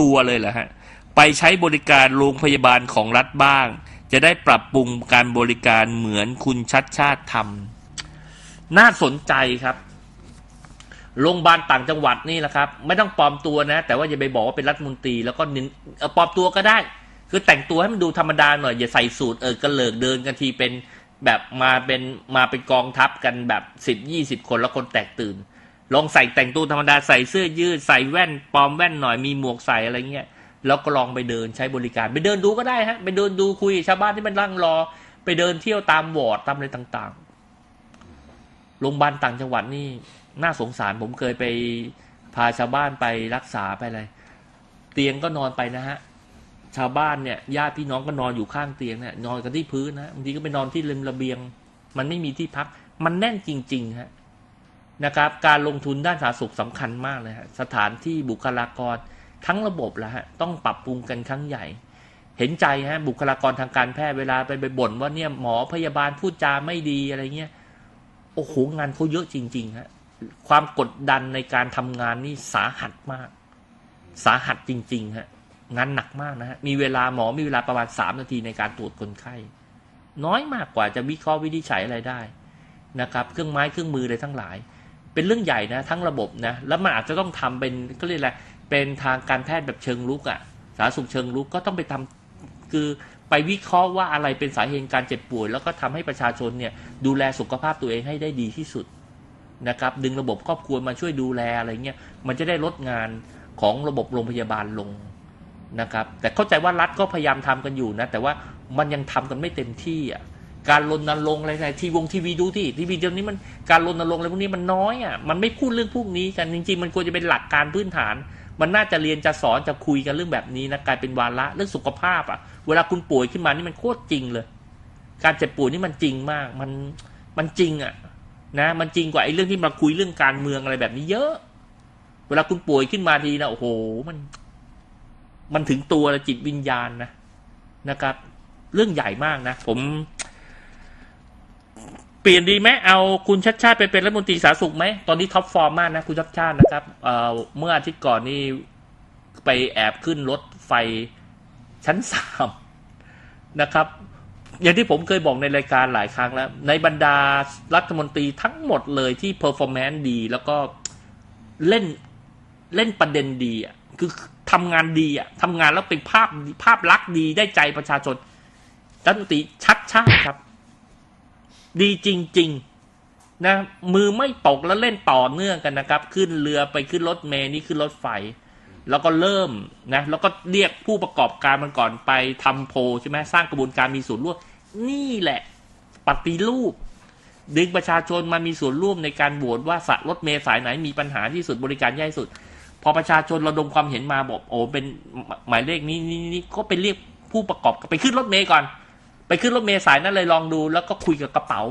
ตัวเลยเหรอฮะ ไปใช้บริการโรงพยาบาลของรัฐบ้าง จะได้ปรับปรุงการบริการเหมือนคุณชัดชาติทำน่าสนใจครับโรงพยาบาลต่างจังหวัดนี่แหละครับ ไม่ต้องปลอมตัวนะ แต่ว่าอย่าไปบอกว่าเป็นรัฐมนตรี แล้วก็เน้นปลอมตัวก็ได้ คือแต่งตัวให้มันดูธรรมดาหน่อย อย่าใส่สูทเออกระเหลิกเดินกันทีเป็นแบบมาเป็นมาเป็นกองทัพกันแบบสิบยี่สิบคนแล้วคนแตกตื่น ลองใส่แต่งตัวธรรมดาใส่เสื้อยืดใส่แว่นปลอมแว่นหน่อยมีหมวกใส่อะไรเงี้ยแล้วก็ลองไปเดินใช้บริการ ไปเดินดูก็ได้ฮะไปเดินดูคุยชาวบ้านที่มันนั่งรอ ไปเดินเที่ยวตามวอร์ดตามอะไรต่างๆโรงพยาบาลต่างจังหวัดนี่น่าสงสารผมเคยไปพาชาวบ้านไปรักษาไปอะไร เตียงก็นอนไปนะฮะชาวบ้านเนี่ยญาติพี่น้องก็นอนอยู่ข้างเตียงเนี่ยนอนกันที่พื้นนะบางทีก็ไปนอนที่ริมระเบียง มันไม่มีที่พัก มันแน่นจริง ๆ ฮะ นะครับ การลงทุนด้านสาธารณสุขสำคัญมากเลยฮะสถานที่บุคลากรทั้งระบบแล้วฮะต้องปรับปรุงกันครั้งใหญ่ เห็นใจฮะบุคลากรทางการแพทย์เวลาไปไปบ่นว่าเนี่ยหมอพยาบาลพูดจาไม่ดีอะไรเงี้ยโอ้โหงานเขาเยอะจริงๆฮะความกดดันในการทำงานนี่สาหัสมาก สาหัสจริงๆฮะงานหนักมากนะฮะมีเวลาหมอมีเวลาประมาณสามนาทีในการตรวจคนไข้ น้อยมากกว่าจะวิเคราะห์วินิจฉัยอะไรได้นะครับ เครื่องไม้เครื่องมืออะไรทั้งหลาย เป็นเรื่องใหญ่นะทั้งระบบนะแล้วมันอาจจะต้องทำเป็นก็เรียกอะไรเป็นทางการแพทย์แบบเชิงลุกอะ่ะสาธารณสุขเชิงลุกก็ต้องไปทำคือไปวิเคราะห์ว่าอะไรเป็นสาเหตุการเจ็บป่วย แล้วก็ทำให้ประชาชนเนี่ยดูแลสุขภาพตัวเองให้ได้ดีที่สุดนะครับ ดึงระบบครอบครัวมาช่วยดูแลอะไรเงี้ยมันจะได้ลดงานของระบบโรงพยาบาลลงนะครับ แต่เข้าใจว่ารัฐก็พยายามทำกันอยู่นะ แต่ว่ามันยังทำกันไม่เต็มที่อะ การรณรงค์อะไรในทีวงทีวีดูที่ทีวีเดี๋ยวนี้มันการรณรงค์อะไรพวกนี้มันน้อยอะมันไม่พูดเรื่องพวกนี้กันจริงๆ มันควรจะเป็นหลักการพื้นฐาน มันน่าจะเรียนจะสอนจะคุยกันเรื่องแบบนี้นะกลายเป็นวาระเรื่องสุขภาพอะ เวลาคุณป่วยขึ้นมานี่มันโคตรจริงเลย การเจ็บป่วยนี่มันจริงมาก มันมันจริงอะนะมันจริงกว่าไอ้เรื่องที่มาคุยเรื่องการเมืองอะไรแบบนี้เยอะ เวลาคุณป่วยขึ้นมาทีนะโอ้โหมัน มันถึงตัวจิตวิญญาณนะนะครับ เรื่องใหญ่มากนะ ผม ปลี่ยนดีไหมเอาคุณชัดชาติไปเป็นรัฐมนตรีสาธารณสุขไหม ตอนนี้ท็อปฟอร์มมากนะ คุณชัดชาตินะครับเอ่อเมื่ออาทิตย์ก่อนนี่ไปแอบขึ้นรถไฟชั้นสามนะครับ อย่างที่ผมเคยบอกในรายการหลายครั้งแล้ว ในบรรดารัฐมนตรีทั้งหมดเลยที่เพอร์ฟอร์แมนซ์ดี แล้วก็เล่นเล่นประเด็นดีอะคือทำงานดีอะทำงานแล้วเป็นภาพภาพลักษณ์ดีได้ใจประชาชนรัฐมนตรีชัดชาติครับ ดีจริง ๆ นะ มือไม่ตกแล้วเล่นต่อเนื่องกันนะครับ ขึ้นเรือไปขึ้นรถเมล์นี่ขึ้นรถไฟ แล้วก็เริ่มนะ แล้วก็เรียกผู้ประกอบการมันก่อนไปทำโพใช่ไหมสร้างกระบวนการมีส่วนร่วมนี่แหละปฏิรูป ดึงประชาชนมามีส่วนร่วมในการโหวตว่าสรถเมล์สายไหนมีปัญหาที่สุดบริการแย่ที่สุด พอประชาชนระดมความเห็นมาบอกโอ้เป็นหมายเลขนี้นี่นี่ก็ไปเรียกผู้ประกอบไปขึ้นรถเมล์ก่อน ไปขึ้นรถเมล์สายนั้นเลยลองดูแล้วก็คุยกับกระเป๋า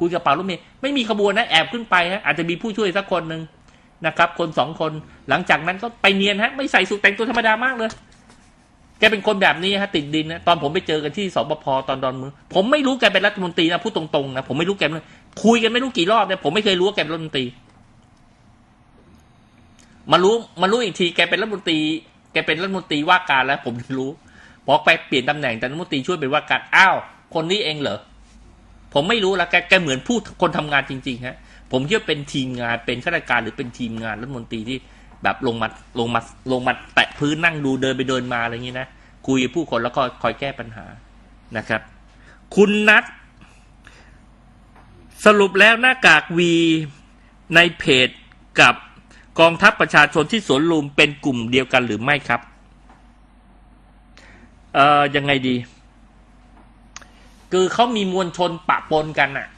คุยกับกระเป๋ารถเมล์ไม่มีขบวนนะแอบขึ้นไปฮะอาจจะมีผู้ช่วยสักคนหนึ่งนะครับ คนสองคนหลังจากนั้นก็ไปเนียนฮะไม่ใส่สูทแต่งตัวธรรมดามากเลยแกเป็นคนแบบนี้ฮะติดดินนะตอนผมไปเจอกันที่สบพตอนดอนมือผมไม่รู้แกเป็นรัฐมนตรีนะพูดตรงๆนะผมไม่รู้แกเป็นคุยกันไม่รู้กี่รอบเนี่ยผมไม่เคยรู้ว่าแกเป็นรัฐมนตรีมารู้มารู้อีกทีแกเป็นรัฐมนตรีแกเป็นรัฐมนตรีว่าการแล้ว ผมรู้ พอไปเปลี่ยนตำแหน่งแต่รัฐมนตรีช่วยเป็นว่าการอ้าว คนนี้เองเหรอ ผมไม่รู้ละแกแกเหมือนพูดคนทำงานจริงๆฮะ ผมคิดว่าเป็นทีมงานเป็นข้าราชการหรือเป็นทีมงานรัฐมนตรีที่แบบลงมาลงมาลงมาแตะพื้นนั่งดูเดินไปเดินมาอะไรอย่างนี้นะคุยกับผู้คนแล้วก็คอยแก้ปัญหานะครับ คุณนัทสรุปแล้วหน้ากากวีในเพจกับกองทัพประชาชนที่สวนลุมเป็นกลุ่มเดียวกันหรือไม่ครับ เอ่อยังไงดี คือเขามีมวลชนปะปนกันน่ะ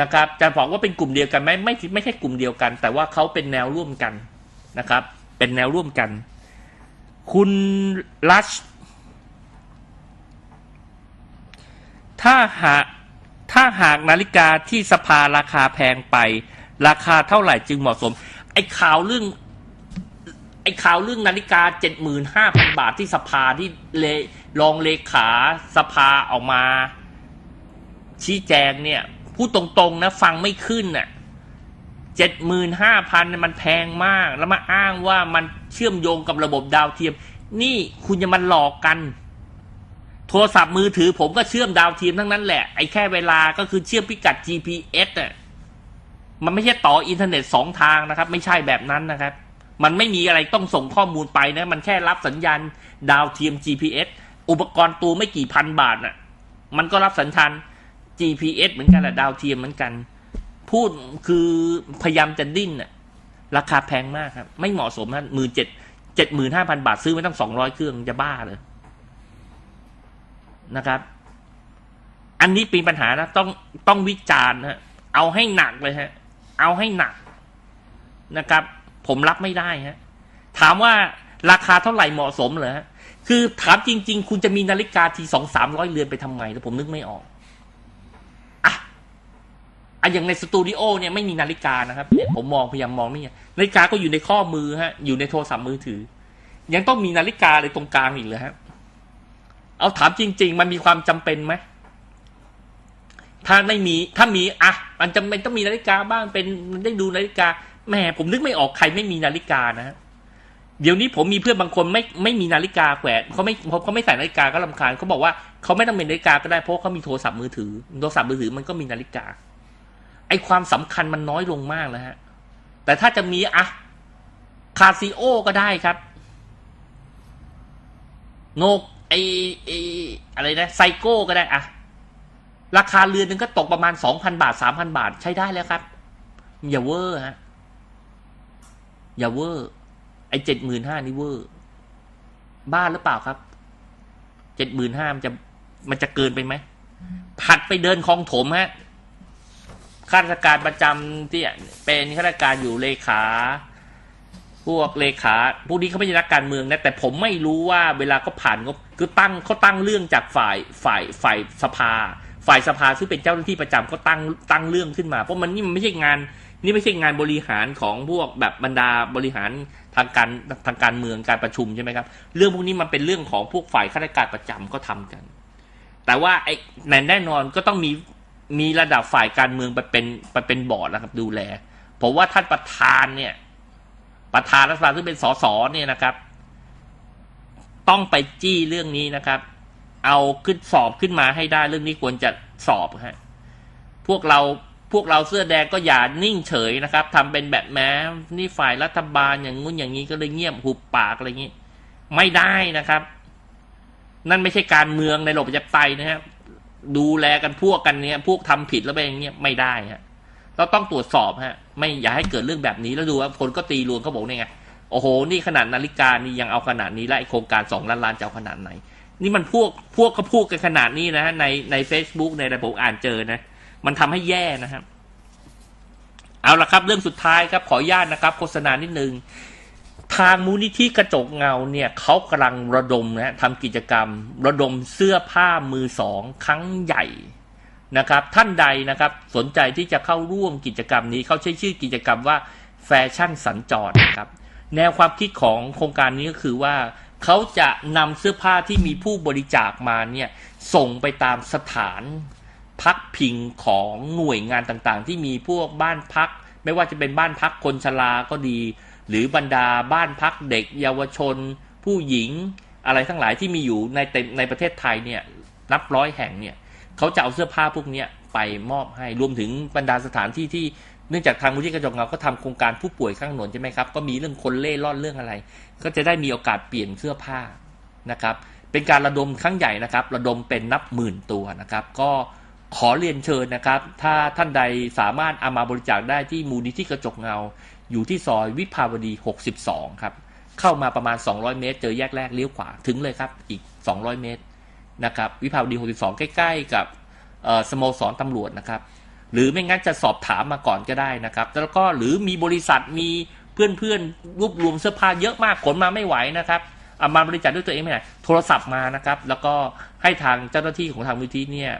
นะครับจะบอกว่าเป็นกลุ่มเดียวกันไหมไม่ไม่ใช่กลุ่มเดียวกัน แต่ว่าเขาเป็นแนวร่วมกันนะครับ เป็นแนวร่วมกัน คุณรัชถ้าหากถ้าหากนาฬิกาที่สภาราคาแพงไป ราคาเท่าไหร่จึงเหมาะสม ไอ้ข่าวเรื่อง ไอ้ข่าวเรื่องนาฬิกาเจ็ดหมื่นห้าพันบาทที่สภาที่เล รองเลขาสภาออกมา ชี้แจงเนี่ยพูดตรงๆนะ ฟังไม่ขึ้นน่ะเจ็ดหมื่นห้าพันมันแพงมาก แล้วมาอ้างว่ามันเชื่อมโยงกับระบบดาวเทียม นี่คุณจะมันหลอกกัน โทรศัพท์มือถือผมก็เชื่อมดาวเทียมทั้งนั้นแหละ ไอ้แค่เวลาก็คือเชื่อมพิกัด GPS อะมันไม่ใช่ต่ออินเทอร์เน็ตสองทางนะครับ ไม่ใช่แบบนั้นนะครับ มันไม่มีอะไรต้องส่งข้อมูลไปนะ มันแค่รับสัญญาณดาวเทียม GPS อุปกรณ์ตัวไม่กี่พันบาทน่ะ มันก็รับสัญญาณ GPS เหมือนกันแหละดาวเทียมเหมือนกัน พูดคือพยายามจะดิ้นน่ะ ราคาแพงมากครับ ไม่เหมาะสมนะหมื่นเจ็ดเจ็ดหมื่นห้าพันบาทซื้อไม่ต้องสองร้อยเครื่องจะบ้าเลยนะครับ อันนี้เป็นปัญหานะ ต้องต้องวิจารณ์นะเอาให้หนักเลยฮะ เอาให้หนักนะครับ ผมรับไม่ได้ฮะ ถามว่าราคาเท่าไหร่เหมาะสมเหรอฮะ คือถามจริง ๆ คุณจะมีนาฬิกาทีสองสามร้อยเรือนไปทำไมแล้วผมนึกไม่ออกอะอะอย่างในสตูดิโอเนี่ยไม่มีนาฬิกานะครับเนี่ยผมมองพยายามมองไม่เห็นนาฬิกาก็อยู่ในข้อมือฮะ อยู่ในโทรศัพท์มือถือ ยังต้องมีนาฬิกาเลยตรงกลางอีกเลยฮะ เอาถามจริง ๆ มันมีความจำเป็นไหมถ้าไม่มีถ้ามีอะมันจำเป็นต้องมีนาฬิกาบ้างเป็นได้ดูนาฬิกาแหมผมนึกไม่ออกใครไม่มีนาฬิกานะฮะ เดี๋ยวนี้ผมมีเพื่อนบางคนไม่ไม่มีนาฬิกาแขวนเขาไม่เขาไม่ใส่นาฬิกาก็ลำคาญเขาบอกว่าเขาไม่ต้องเป็นนาฬิกาก็ได้เพราะเขามีโทรศัพท์มือถือโทรศัพท์มือถือมันก็มีนาฬิกา ไอความสำคัญมันน้อยลงมากแล้วฮะ แต่ถ้าจะมีอะคาซิโอก็ได้ครับ โนกไอไออะไรนะไซโก้ก็ได้อะราคาเรือนหนึงก็ตกประมาณสองพันบาทสามพันบาทใช้ได้แล้วครับ อย่าเวอร์ฮะอย่าเวอร์ ไอเจ็ดหมื่นห้านี่เวอร์บ้าหรือเปล่าครับเจ็ดหมื่นห้ามันจะมันจะเกินไปไหมผัดไปเดินคลองถมฮะข้าราชการประจำที่เป็นข้าราชการอยู่เลขา พวกเลขาพวกนี้เขาไม่ใช่นักการเมืองนะแต่ผมไม่รู้ว่าเวลาเขาผ่านเขาคือตั้งเขาตั้งเรื่องจากฝ่ายฝ่ายฝ่ายสภา ฝ่ายสภาซึ่งเป็นเจ้าหน้าที่ประจำเขาตั้งตั้งเรื่องขึ้นมา เพราะมันนี่มันไม่ใช่งาน นี่ไม่ใช่งานบริหารของพวกแบบบรรดาบริหาร ทางการทางการเมืองการประชุมใช่ไหมครับ เรื่องพวกนี้มันเป็นเรื่องของพวกฝ่ายข้าราชการประจำก็ทำกัน แต่ว่าไอ้แน่นอนก็ต้องมีมีระดับฝ่ายการเมืองไปเป็นไปเป็นบอร์ดนะครับ ดูแลผมว่าท่านประธานเนี่ย ประธานรัฐบาลซึ่งเป็นสสเนี่ยนะครับ ต้องไปจี้เรื่องนี้นะครับ เอาขึ้นสอบขึ้นมาให้ได้เรื่องนี้ควรจะสอบฮะพวกเรา พวกเราเสื้อแดงก็อย่านิ่งเฉยนะครับทำเป็นแบบแม้นี่ฝ่ายรัฐบาลอย่างงู้นอย่างนี้ก็เลยเงียบหุบปากอะไรอย่างนี้ ไม่ได้นะครับ นั่นไม่ใช่การเมืองในระบบประชาธิปไตยนะครับดูแลกันพวกกันเนี้ยพวกทำผิดแล้วไปอย่างเงี้ยไม่ได้ฮะเราต้องตรวจสอบฮะ ไม่อย่าให้เกิดเรื่องแบบนี้แล้วดูว่าคนก็ตีรวนเขาบอกเนี่ยไงโอ้โห นี่ขนาดนาฬิกานี่ยังเอาขนาดนี้แล้วไอโครงการสองล้านล้านจะเอาขนาดไหน นี่มันพวกพวกก็พูดกันขนาดนี้นะฮะในใน Facebook ในอะไรผมอ่านเจอนะ มันทำให้แย่นะครับ เอาละครับ เรื่องสุดท้ายครับขออนุญาตนะครับ โฆษณานิดนึงทางมูลนิธิกระจกเงาเนี่ยเขากำลังระดมนะฮะทำกิจกรรม ระดมเสื้อผ้ามือสองครั้งใหญ่นะครับ ท่านใดนะครับ สนใจที่จะเข้าร่วมกิจกรรมนี้เขาใช้ชื่อกิจกรรมว่าแฟชั่นสัญจรนะครับ แนวความคิดของโครงการนี้ก็คือว่าเขาจะนำเสื้อผ้าที่มีผู้บริจาคมาเนี่ยส่งไปตามสถาน พักพิงของหน่วยงานต่างๆ ที่มีพวกบ้านพัก ไม่ว่าจะเป็นบ้านพักคนชราก็ดี หรือบรรดาบ้านพักเด็ก เยาวชน ผู้หญิง อะไรทั้งหลายที่มีอยู่ในเต็มในประเทศไทยเนี่ยนับร้อยแห่งเนี่ยเขาจะเอาเสื้อผ้าพวกนี้ไปมอบให้รวมถึงบรรดาสถานที่ที่เนื่องจากทางมูลที่กระจกเงาก็ทำโครงการผู้ป่วยข้างถนนใช่ไหมครับก็มีเรื่องคนเล่ร่อนเรื่องอะไร ก็จะได้มีโอกาสเปลี่ยนเสื้อผ้านะครับเป็นการระดมครั้งใหญ่นะครับ ระดมเป็นนับหมื่นตัวนะครับ ก็ ขอเรียนเชิญนะครับ ถ้าท่านใดสามารถเอามาบริจาคได้ที่มูลนิธิกระจกเงา อยู่ที่ซอยวิภาวดี 62 ครับ เข้ามาประมาณ 200 เมตร เจอแยกแรกเลี้ยวขวาถึงเลยครับ อีก 200 เมตรนะครับวิภาวดี 62 ใกล้ ๆ กับสโมสรตำรวจนะครับ หรือไม่งั้นจะสอบถามมาก่อนก็ได้นะครับ แล้วก็หรือมีบริษัทมีเพื่อนๆรวบรวมเสื้อผ้าเยอะมากขนมาไม่ไหวนะครับเอามาบริจาคด้วยตัวเองไม่ได้โทรศัพท์มานะครับ แล้วก็ให้ทางเจ้าหน้าที่ของทางมูลที่เนี่ย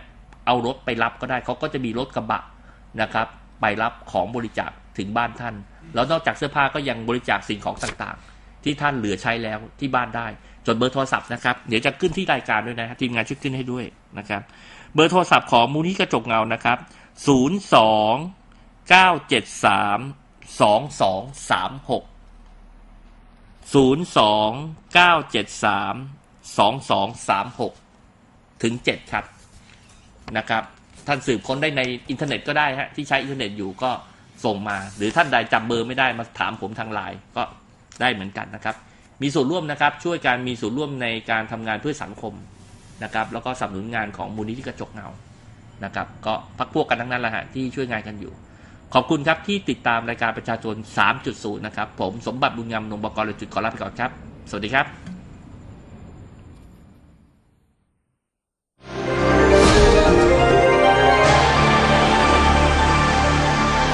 เอารถไปรับก็ได้เขาก็จะมีรถกระบะนะครับ ไปรับของบริจาคถึงบ้านท่าน แล้วนอกจากเสื้อผ้าก็ยังบริจาคสิ่งของต่างๆ ที่ท่านเหลือใช้แล้วที่บ้านได้จดเบอร์โทรศัพท์นะครับเดี๋ยวจะขึ้นที่รายการด้วยนะทีมงานช่วยขึ้นให้ด้วยนะครับเบอร์โทรศัพท์ของมูลนิธิกระจกเงานะครับ 0 2 9 7 3สองสองสามหกศูนย์สองเก้าเจ็ดสามสองสองสามหกถึงเจ็ดครับ นะครับ ท่านสืบค้นได้ในอินเทอร์เน็ตก็ได้ฮะที่ใช้อินเทอร์เน็ตอยู่ก็ส่งมา หรือท่านใดจำเบอร์ไม่ได้มาถามผมทางไลน์ก็ได้เหมือนกันนะครับ มีส่วนร่วมนะครับช่วยการมีส่วนร่วมในการทำงานเพื่อสังคมนะครับ แล้วก็สนับสนุนงานของมูลนิธิกระจกเงานะครับ ก็พักพวกกันทั้งนั้นแหละฮะที่ช่วยงานกันอยู่ ขอบคุณครับที่ติดตามรายการประชาชน 3.0 นะครับ ผมสมบัติบุญงามนงบกรเลยจุดขอลาไปก่อนครับ สวัสดีครับ